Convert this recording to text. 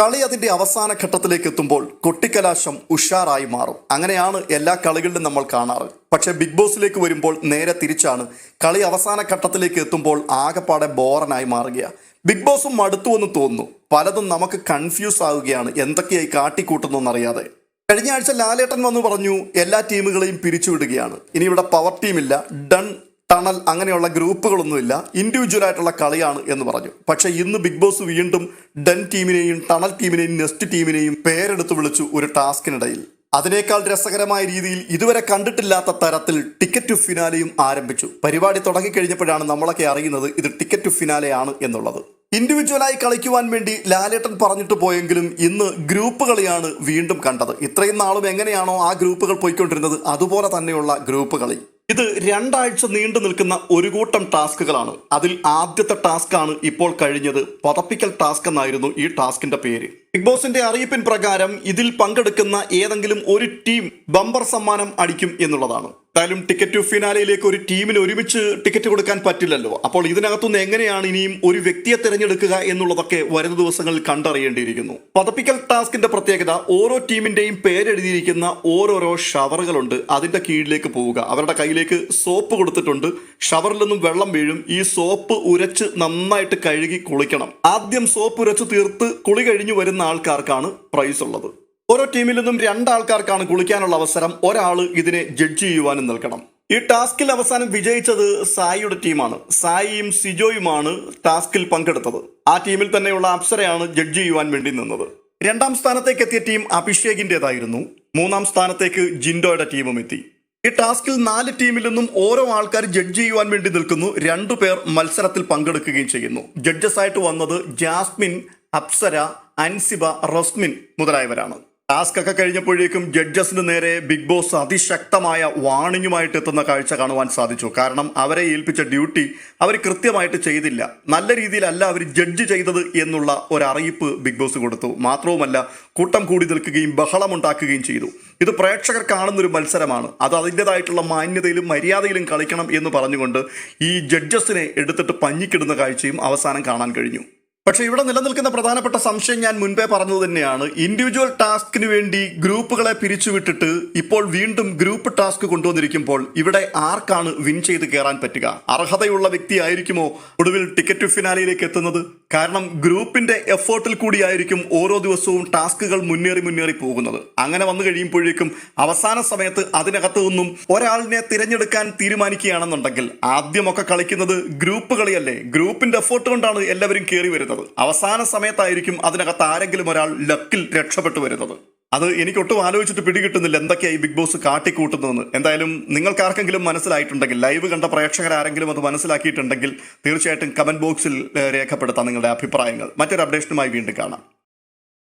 കളി അതിന്റെ അവസാന ഘട്ടത്തിലേക്ക് എത്തുമ്പോൾ കൊട്ടിക്കലാശം ഉഷാറായി മാറും. അങ്ങനെയാണ് എല്ലാ കളികളിലും നമ്മൾ കാണാറ്. പക്ഷെ ബിഗ് ബോസിലേക്ക് വരുമ്പോൾ നേരെ തിരിച്ചാണ്. കളി അവസാന ഘട്ടത്തിലേക്ക് എത്തുമ്പോൾ ആകെപ്പാടെ ബോറനായി മാറുക ബിഗ് ബോസും മടുത്തു എന്ന് തോന്നുന്നു. പലതും നമുക്ക് കൺഫ്യൂസ് ആവുകയാണ്. എന്തൊക്കെയായി കാട്ടിക്കൂട്ടുന്നു എന്നറിയാതെ. കഴിഞ്ഞ ആഴ്ച ലാലേട്ടൻ വന്നു പറഞ്ഞു എല്ലാ ടീമുകളെയും പിരിച്ചുവിടുകയാണ്. ഇനി ഇവിടെ പവർ ടീമില്ല. ഡൺ ടണൽ അങ്ങനെയുള്ള ഗ്രൂപ്പുകളൊന്നുമില്ല. ഇൻഡിവിജ്വൽ ആയിട്ടുള്ള കളിയാണ് എന്ന് പറഞ്ഞു. പക്ഷേ ഇന്ന് ബിഗ് ബോസ് വീണ്ടും ഡൻ ടീമിനെയും ടണൽ ടീമിനെയും നെസ്റ്റ് ടീമിനെയും പേരെടുത്ത് വിളിച്ചു ഒരു ടാസ്കിനിടയിൽ. അതിനേക്കാൾ രസകരമായ രീതിയിൽ ഇതുവരെ കണ്ടിട്ടില്ലാത്ത തരത്തിൽ ടിക്കറ്റ് ടു ഫിനാലെയും ആരംഭിച്ചു. പരിപാടി തുടങ്ങിക്കഴിഞ്ഞപ്പോഴാണ് നമ്മളൊക്കെ അറിയുന്നത് ഇത് ടിക്കറ്റ് ടു ഫിനാലെയാണ് എന്നുള്ളത്. ഇൻഡിവിജ്വലായി കളിക്കുവാൻ വേണ്ടി ലാലേട്ടൻ പറഞ്ഞിട്ട് പോയെങ്കിലും ഇന്ന് ഗ്രൂപ്പ് കളിയാണ് വീണ്ടും കണ്ടത്. ഇത്രയും നാളും എങ്ങനെയാണോ ആ ഗ്രൂപ്പുകൾ പോയിക്കൊണ്ടിരുന്നത് അതുപോലെ തന്നെയുള്ള ഗ്രൂപ്പ് കളി. ഇത് രണ്ടാഴ്ച നീണ്ടു നിൽക്കുന്ന ഒരു കൂട്ടം ടാസ്കുകളാണ്. അതിൽ ആദ്യത്തെ ടാസ്ക് ആണ് ഇപ്പോൾ കഴിഞ്ഞത്. പതപ്പിക്കൽ ടാസ്ക് എന്നായിരുന്നു ഈ ടാസ്കിന്റെ പേര്. ബിഗ് ബോസിന്റെ അറിയിപ്പിൻ പ്രകാരം ഇതിൽ പങ്കെടുക്കുന്ന ഏതെങ്കിലും ഒരു ടീം ബമ്പർ സമ്മാനം അടിക്കും എന്നുള്ളതാണ്. എന്തായാലും ടിക്കറ്റ് ടു ഫിനാലയിലേക്ക് ഒരു ടീമിന് ഒരുമിച്ച് ടിക്കറ്റ് കൊടുക്കാൻ പറ്റില്ലല്ലോ. അപ്പോൾ ഇതിനകത്തുനിന്ന് എങ്ങനെയാണ് ഇനിയും ഒരു വ്യക്തിയെ തിരഞ്ഞെടുക്കുക എന്നുള്ളതൊക്കെ വരുന്ന ദിവസങ്ങളിൽ കണ്ടറിയേണ്ടിയിരിക്കുന്നു. പതപ്പിക്കൽ ടാസ്കിന്റെ പ്രത്യേകത ഓരോ ടീമിന്റെയും പേരെഴുതിയിരിക്കുന്ന ഓരോരോ ഷവറുകളുണ്ട്. അതിന്റെ കീഴിലേക്ക് പോവുക. അവരുടെ കയ്യിലേക്ക് സോപ്പ് കൊടുത്തിട്ടുണ്ട്. ഷവറിൽ നിന്നും വെള്ളം വീഴും. ഈ സോപ്പ് ഉരച്ച് നന്നായിട്ട് കഴുകി കുളിക്കണം. ആദ്യം സോപ്പ് ഉരച്ച് തീർത്ത് കുളി കഴിഞ്ഞു വരുന്ന ആൾക്കാർക്കാണ് പ്രൈസ് ഉള്ളത്. ഓരോ ടീമിൽ നിന്നും രണ്ടാൾക്കാർക്കാണ് കുളിക്കാനുള്ള അവസരം. ഒരാൾ ഇതിനെ ജഡ്ജ് ചെയ്യുവാനും നൽകണം ഈ ടാസ്കിൽ അവസാനം വിജയിച്ചത് സായിയുടെ ടീമാണ് സായിയും സിജോയുമാണ് ടാസ്കിൽ പങ്കെടുത്തത്. ആ ടീമിൽ തന്നെയുള്ള അപ്സരയാണ് ജഡ്ജ് ചെയ്യുവാൻ വേണ്ടി നിന്നത്. രണ്ടാം സ്ഥാനത്തേക്ക് എത്തിയ ടീം അഭിഷേകിന്റെതായിരുന്നു മൂന്നാം സ്ഥാനത്തേക്ക് ജിൻഡോയുടെ ടീമും എത്തി. ഈ ടാസ്കിൽ നാല് ടീമിൽ നിന്നും ഓരോ ആൾക്കാർ ജഡ്ജ് ചെയ്യുവാൻ വേണ്ടി നിൽക്കുന്നു. രണ്ടു പേർ മത്സരത്തിൽ പങ്കെടുക്കുകയും ചെയ്യുന്നു. ജഡ്ജസ് ആയിട്ട് വന്നത് ജാസ്മിൻ അപ്സര അൻസിബ റസ്മിൻ മുതലായവരാണ്. ടാസ്ക് ഒക്കെ കഴിഞ്ഞപ്പോഴേക്കും ജഡ്ജസിന് നേരെ ബിഗ് ബോസ് അതിശക്തമായ വാണിങ്ങുമായിട്ട് എത്തുന്ന കാഴ്ച കാണുവാൻ സാധിച്ചു. കാരണം അവരെ ഏൽപ്പിച്ച ഡ്യൂട്ടി അവർ കൃത്യമായിട്ട് ചെയ്തില്ല. നല്ല രീതിയിലല്ല അവർ ജഡ്ജ് ചെയ്തത് എന്നുള്ള ഒരറിയിപ്പ് ബിഗ് ബോസ് കൊടുത്തു. മാത്രവുമല്ല കൂട്ടം കൂടി നിൽക്കുകയും ബഹളമുണ്ടാക്കുകയും ചെയ്തു. ഇത് പ്രേക്ഷകർ കാണുന്നൊരു മത്സരമാണ്. അത് അതിന്റെതായിട്ടുള്ള മാന്യതയിലും മര്യാദയിലും കളിക്കണം എന്ന് പറഞ്ഞുകൊണ്ട് ഈ ജഡ്ജസിനെ എടുത്തിട്ട് പഞ്ഞിക്കിടുന്ന കാഴ്ചയും അവസാനം കാണാൻ കഴിഞ്ഞു. പക്ഷെ ഇവിടെ നിലനിൽക്കുന്ന പ്രധാനപ്പെട്ട സംശയം ഞാൻ മുൻപേ പറഞ്ഞത് തന്നെയാണ്. ഇൻഡിവിജ്വൽ ടാസ്കിന് വേണ്ടി ഗ്രൂപ്പുകളെ പിരിച്ചുവിട്ടിട്ട് ഇപ്പോൾ വീണ്ടും ഗ്രൂപ്പ് ടാസ്ക് കൊണ്ടുവന്നിരിക്കുമ്പോൾ ഇവിടെ ആർക്കാണ് വിൻ ചെയ്ത് കയറാൻ പറ്റുക? അർഹതയുള്ള വ്യക്തി ആയിരിക്കുമോ ഒടുവിൽ ടിക്കറ്റ് ഫിനാലയിലേക്ക് എത്തുന്നത്? കാരണം ഗ്രൂപ്പിന്റെ എഫേർട്ടിൽ കൂടിയായിരിക്കും ഓരോ ദിവസവും ടാസ്കുകൾ മുന്നേറി മുന്നേറി പോകുന്നത്. അങ്ങനെ വന്നു കഴിയുമ്പോഴേക്കും അവസാന സമയത്ത് അതിനകത്തു നിന്നും ഒരാളിനെ തിരഞ്ഞെടുക്കാൻ തീരുമാനിക്കുകയാണെന്നുണ്ടെങ്കിൽ ആദ്യമൊക്കെ കളിക്കുന്നത് ഗ്രൂപ്പ് കളിയല്ലേ? ഗ്രൂപ്പിന്റെ എഫേർട്ട് കൊണ്ടാണ് എല്ലാവരും കയറി വരുന്നത്. അവസാന സമയത്തായിരിക്കും അതിനകത്ത് ആരെങ്കിലും ഒരാൾ ലക്കിൽ രക്ഷപ്പെട്ടു വരുന്നത്. അത് എനിക്ക് ഒട്ടും ആലോചിച്ചിട്ട് പിടികിട്ടുന്നില്ല എന്തൊക്കെയായി ബിഗ് ബോസ് കാട്ടിക്കൂട്ടുന്നതെന്ന്. എന്തായാലും നിങ്ങൾക്ക് ആർക്കെങ്കിലും മനസ്സിലായിട്ടുണ്ടെങ്കിൽ ലൈവ് കണ്ട പ്രേക്ഷകർ ആരെങ്കിലും അത് മനസ്സിലാക്കിയിട്ടുണ്ടെങ്കിൽ തീർച്ചയായിട്ടും കമന്റ് ബോക്സിൽ രേഖപ്പെടുത്താം നിങ്ങളുടെ അഭിപ്രായങ്ങൾ. മറ്റൊരു അപ്ഡേഷനുമായി വീണ്ടും കാണാം.